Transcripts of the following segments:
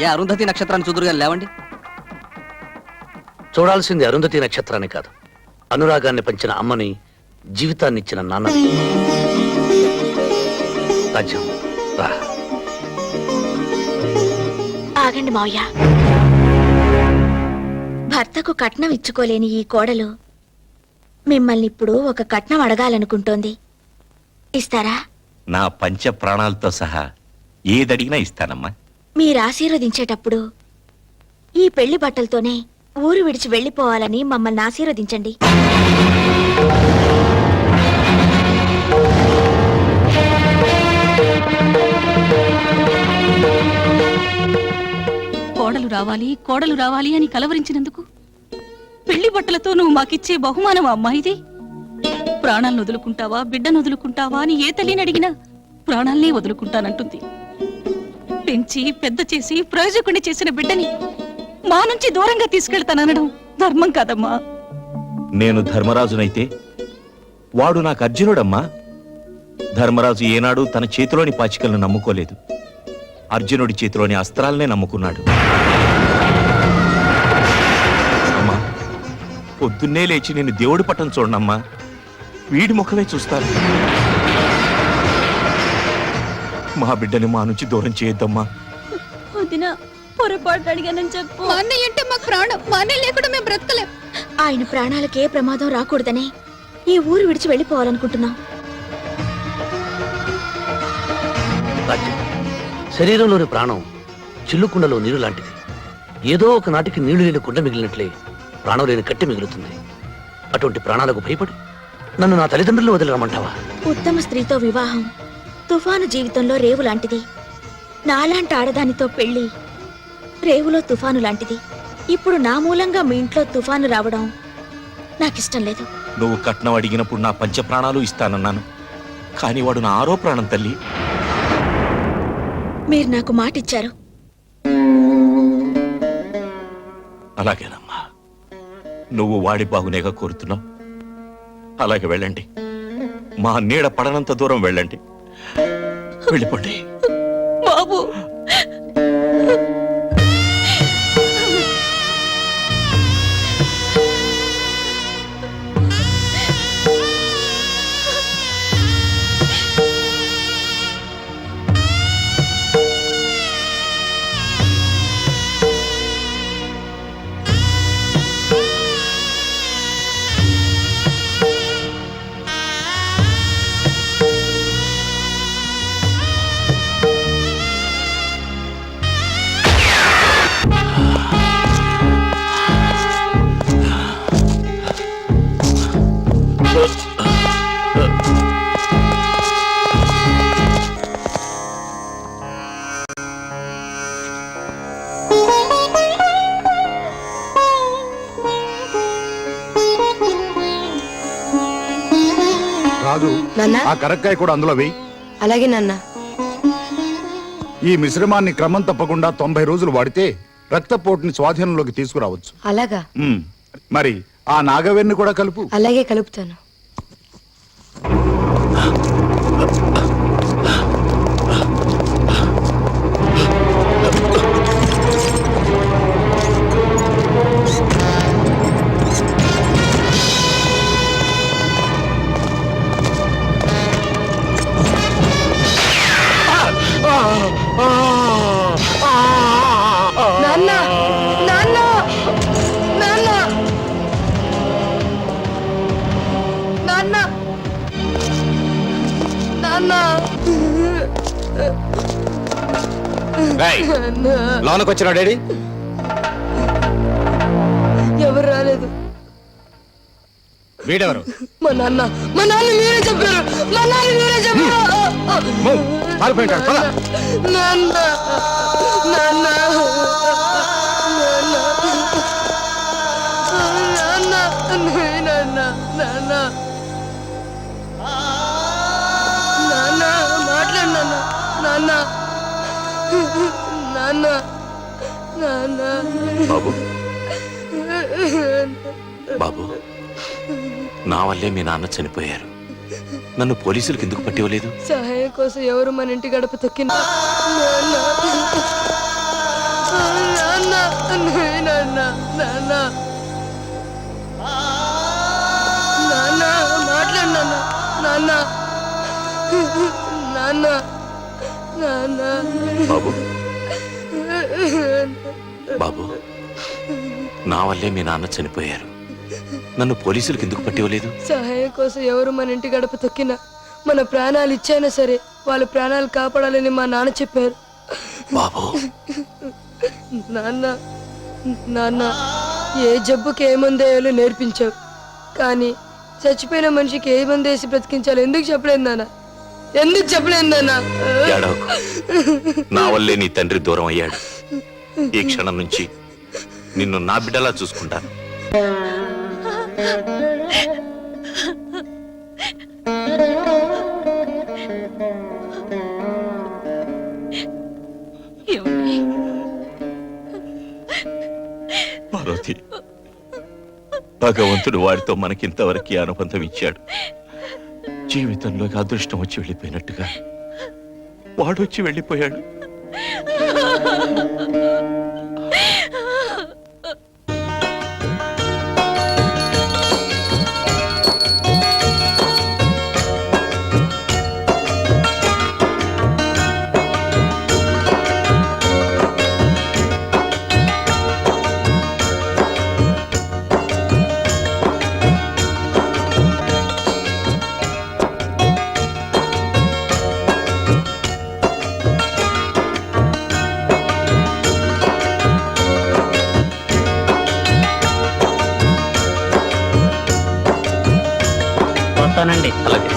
అయ్యా అరుంధతి నక్షత్రాన్ని చూదురుగా లేవండి? చూడాల్సింది అరుంధతి నక్షత్రాన్ని కాదు. అనురాగాన్ని పంచిన అమ్మని జీవితాన్ని ఇచ్చిన నాన్న రాజ్యం రా. ఆగండి మావయ్య. భర్తకు కట్నం ఇచ్చుకోలేని ఈ కోడలు మిమ్మల్ని ఇప్పుడు ఒక కట్నం అడగాలనుకుంటోంది. ఇస్తారా? నా పంచ ప్రాణాలతో సహా ఏదడిగినా ఇస్తానమ్మా. మీరు ఆశీర్వదించేటప్పుడు ఈ పెళ్ళి బట్టలతోనే ఊరు విడిచి వెళ్ళిపోవాలని మమ్మల్ని ఆశీర్వదించండి. కోడలు రావాలి కోడలు రావాలి అని కలవరించినందుకు పెళ్ళి బట్టలతో నువ్వు మాకిచ్చే బహుమానం అమ్మా ఇది. ప్రాణాలను వదులుకుంటావా బిడ్డను వదులుకుంటావా అని ఏ తల్లిని అడిగినా ప్రాణాలనే వదులుకుంటానంటుంది. పెంచి పెద్ద చేసి ప్రయోజకుడిని చేసిన బిడ్డని మా నుంచి దూరంగా తీసుకెళ్తాననడం ధర్మం కాదమ్మా. నేను ధర్మరాజునైతే వాడు నాకు అర్జునుడమ్మా. ధర్మరాజు ఏనాడు తన చేతిలోని పాచికలను నమ్ముకోలేదు. అర్జునుడి చేతిలోని అస్త్రాలనే నమ్ముకున్నాడు. అమ్మా పొద్దున్నే లేచి నేను దేవుడి పట్టం చూడనమ్మా. వీడి ముఖమే చూస్తాను. మా బిడ్డని మా నుంచి దూరం చేయొద్దమ్మా. వదిన పొరపాటు అడిగానని చెప్పు. మా అన్నయ్య అంటే మాకు ప్రాణం. మా అన్నయ్య లేకుండా మేము బ్రతకలేం. ఆయన ప్రాణాలకే ప్రమాదం రాకూడదనే ఈ ఊరు విడిచి వెళ్ళిపోవాలనుకుంటున్నాం. శరీరంలోని ప్రాణం చిల్లుకుండలో నీరు లాంటిది ఏదో ఒక నాటికి నీళ్ళు లేని కుండ మిగిలినట్లే ప్రాణం లేని కట్టి మిగులుతుంది. అటువంటి ప్రాణాలకు భయపడి. నన్ను నా తల్లిదండ్రులు వదిలిరమ్మంటావా? ఉత్తమ స్త్రీతో వివాహం. తుఫాను జీవితంలో రేవు లాంటిది. నాలాంటి ఆడదానితో పెళ్ళి రేవులో తుఫాను లాంటిది. ఇప్పుడు నా మూలంగా మీ ఇంట్లో తుఫాను రావడం నాకిష్టం లేదు. నువ్వు కట్నం అడిగినప్పుడు నా పంచ ప్రాణాలు ఇస్తానన్నాను. కానీ వాడు నా ఆరో ప్రాణం తల్లి. మీరు నాకు మాట ఇచ్చారు అలాగేనమ్మా. నువ్వు వాడి బాగునేగా కోరుతున్నావు. అలాగే వెళ్ళండి. మా నీడ పడనంత దూరం వెళ్ళండి. వెళ్ళిపోండి. రాజు ఆ కరక్కాయ కూడా అందులో వెయ్యి అలాగే నాన్న. ఈ మిశ్రమాన్ని క్రమం తప్పకుండా తొంభై రోజులు వాడితే రక్తపోటుని స్వాధీనంలోకి తీసుకురావచ్చు. అలాగా. మరి ఆ నాగవెన్ని కూడా కలుపు. అలాగే కలుపుతాను. నాన్న. లోనకు వచ్చిన డాడీ? ఎవరు రాలేదు. వీడెవరు? మా నాన్న. మా నాన్న మీరే చెప్పారు. మా నాన్న మీరే చెప్పారు. పారిపోయింటాడు. పద. నాన్న. నాన్న. నాన్న. నాన్న. నాన్న. నాన్న. నాన్న. నాన్న. బాబు. బాబు నా వల్లే మీ నాన్న చనిపోయారు. నన్ను పోలీసులకు ఎందుకు పట్టివ్వలేదు? సహాయం కోసం ఎవరు మన ఇంటి గడప తొక్కిన నాన్న. నాన్న. నాన్న. బాబు. బాబు నా వల్లే మీ నాన్న చనిపోయారు. నన్ను పోలీసులకు ఎందుకు పట్టివ్వలేదు? సహాయం కోసం ఎవరు మన ఇంటి గడప తొక్కినా మన ప్రాణాలు ఇచ్చైనా సరే వాళ్ళ ప్రాణాలు కాపాడాలని మా నాన్న చెప్పారు. బాబు. నాన్న నాన్న ఏ జబ్బుకి ఏ మందేయాలో నేర్పించావు. కానీ చచ్చిపోయిన మనిషికి ఏ మందు వేసి బ్రతికించాలో ఎందుకు చెప్పలేదు నాన్న? ఎందుకు చెప్పలేదు నాన్న? ఏడవకు. నా వల్లే నీ తండ్రి దూరం అయ్యాడు. ఈ క్షణం నుంచి నిన్ను నా బిడ్డలా చూసుకుంటాను. ఏమండి? పార్వతి భగవంతుడు వాడితో మనకింతవరకు అనుబంధం ఇచ్చాడు. జీవితంలోకి అదృష్టం వచ్చి వెళ్ళిపోయినట్టుగా. వాడు వచ్చి వెళ్ళిపోయాడు. వస్తానండి అలాగే.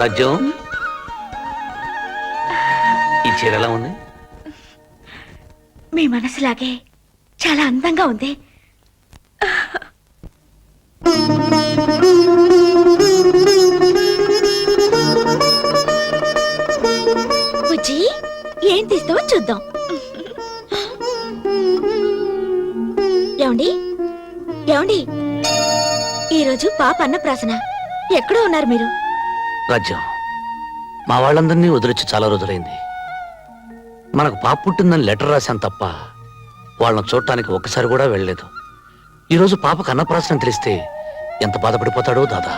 రాజ్యం ఈ చీర ఎలా ఉంది? మీ మనసులాగే చాలా అందంగా ఉంది. పాప అన్నప్రాసన ఎక్కడో ఉన్నారు మీరు? రాజ్యం మా వాళ్ళందరినీ వదిలిచ్చి చాలా రోజులైంది. మనకు పాప పుట్టిందని లెటర్ రాశాను తప్ప వాళ్ళని చూడటానికి ఒక్కసారి కూడా వెళ్ళలేదు. ఈరోజు పాపకు అన్నప్రాసనం తెలిస్తే ఎంత బాధపడిపోతాడో దాదా.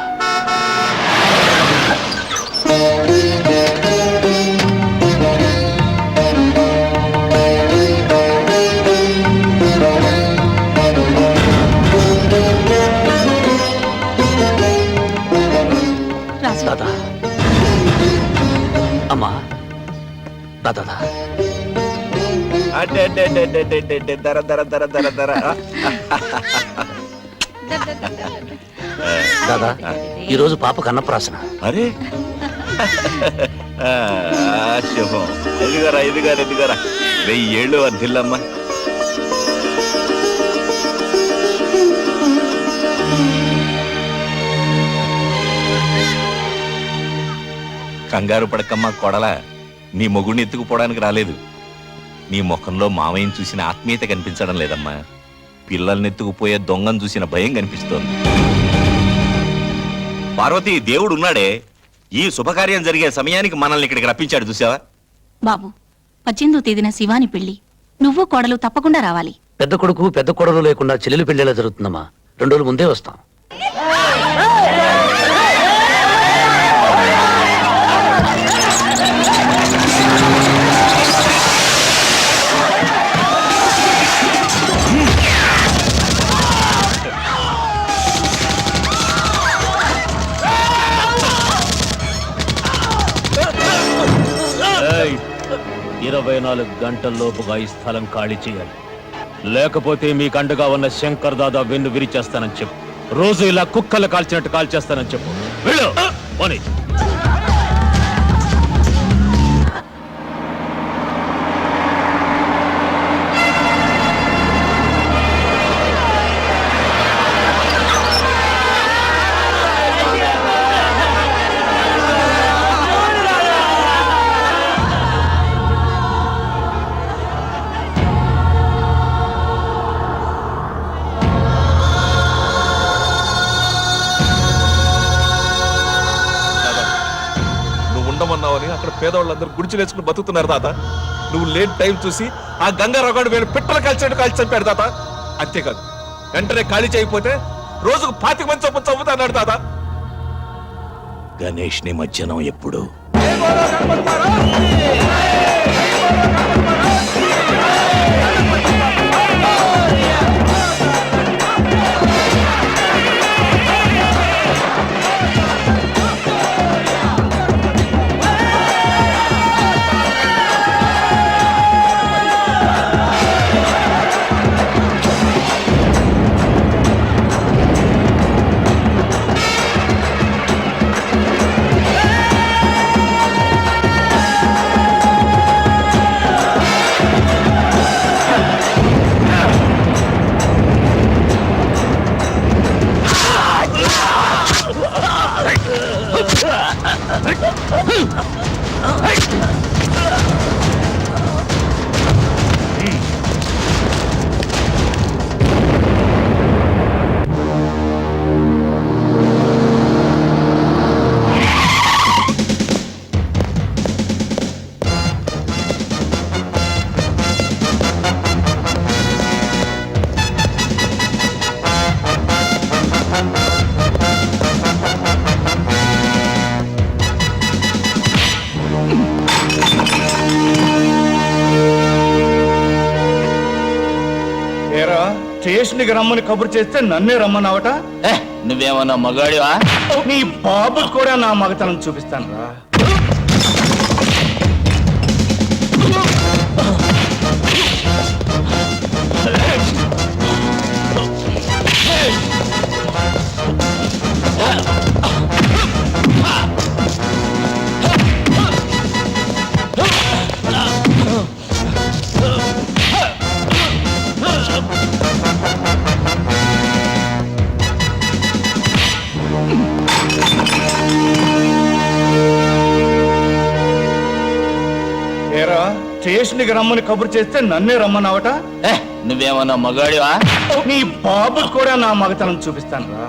దర దర దర దర దర. దాదా ఈరోజు పాపకు అన్నప్రాసన అరే. శుభం ఎదుగరా ఎదుగారు ఎదుగరా. వెయ్యి ఏళ్ళు వర్ధిల్లమ్మా కంగారు పడకమ్మా కొడల. నీ మొగుడిని ఎత్తుకుపోవడానికి రాలేదు. నీ ముఖంలో మామయ్యని చూసిన ఆత్మీయత కనిపించడం లేదమ్మా. పిల్లల్ని ఎత్తుకుపోయే దొంగను చూసిన భయం కనిపిస్తోంది. పార్వతి దేవుడు ఉన్నాడే. ఈ శుభకార్యం జరిగే సమయానికి మనల్ని ఇక్కడికి రప్పించాడు చూసావా బాబు పద్దెనిమిదో తేదీన శివాని పెళ్ళి నువ్వు కోడలు తప్పకుండా రావాలి. పెద్ద కొడుకు పెద్ద కొడలు లేకుండా చెల్లెలు పెళ్ళేలా జరుగుతుందమ్మా. రెండు రోజుల ముందే వస్తాం. నాలుగు గంటల్లోపుగా ఈ స్థలం ఖాళీ చేయాలి. లేకపోతే మీకు అండగా ఉన్న శంకర్ దాదా వెన్ను విరిచేస్తానని చెప్పు. రోజు ఇలా కుక్కలు కాల్చినట్టు కాల్చేస్తానని చెప్పు. వెళ్ళు! ఉండమన్నావని అక్కడ పేదవాళ్ళందరూ గుడిచిలేసుకుని బతుకుతున్నారు తాత. నువ్వు లేని టైం చూసి ఆ గంగా రగాడు వేలు పిట్టలు కాల్చినట్టు కాల్చి చంపాడు తాత. అంతేకాదు. వెంటనే ఖాళీ చేయకపోతే రోజుకు పాతిక మంది చొప్పున చంపుతాడు తాత. గణేష్ నిమజ్జనం ఎప్పుడు? స్టేషన్కి రమ్మని కబురు చేస్తే నన్నే రమ్మన్నావట? నువ్వేమన్నా మగాడివా? నీ బాబు కూడా నా మగతనం చూపిస్తాను రా స్టేషన్కి రమ్మని కబురు చేస్తే నన్నే రమ్మన్నావట? నువ్వేమన్నా మగాడివా? నీ బాబు కూడా నా మగతనం చూపిస్తాను రా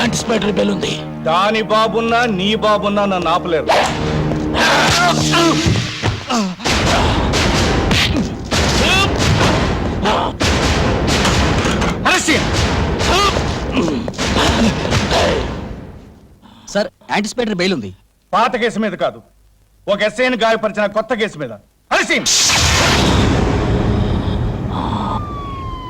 యాంటిసిపేటరీ బెల్ ఉంది. దాని బాబున్నా నీ బాబున్నా నన్ను ఆపలేరు. సార్ యాంటిసిపేటరీ బెయిల్ ఉంది. పాత కేసు మీద కాదు. ఒక ఎస్ఐని గాయపరిచిన కొత్త కేసు మీద. చేయండి.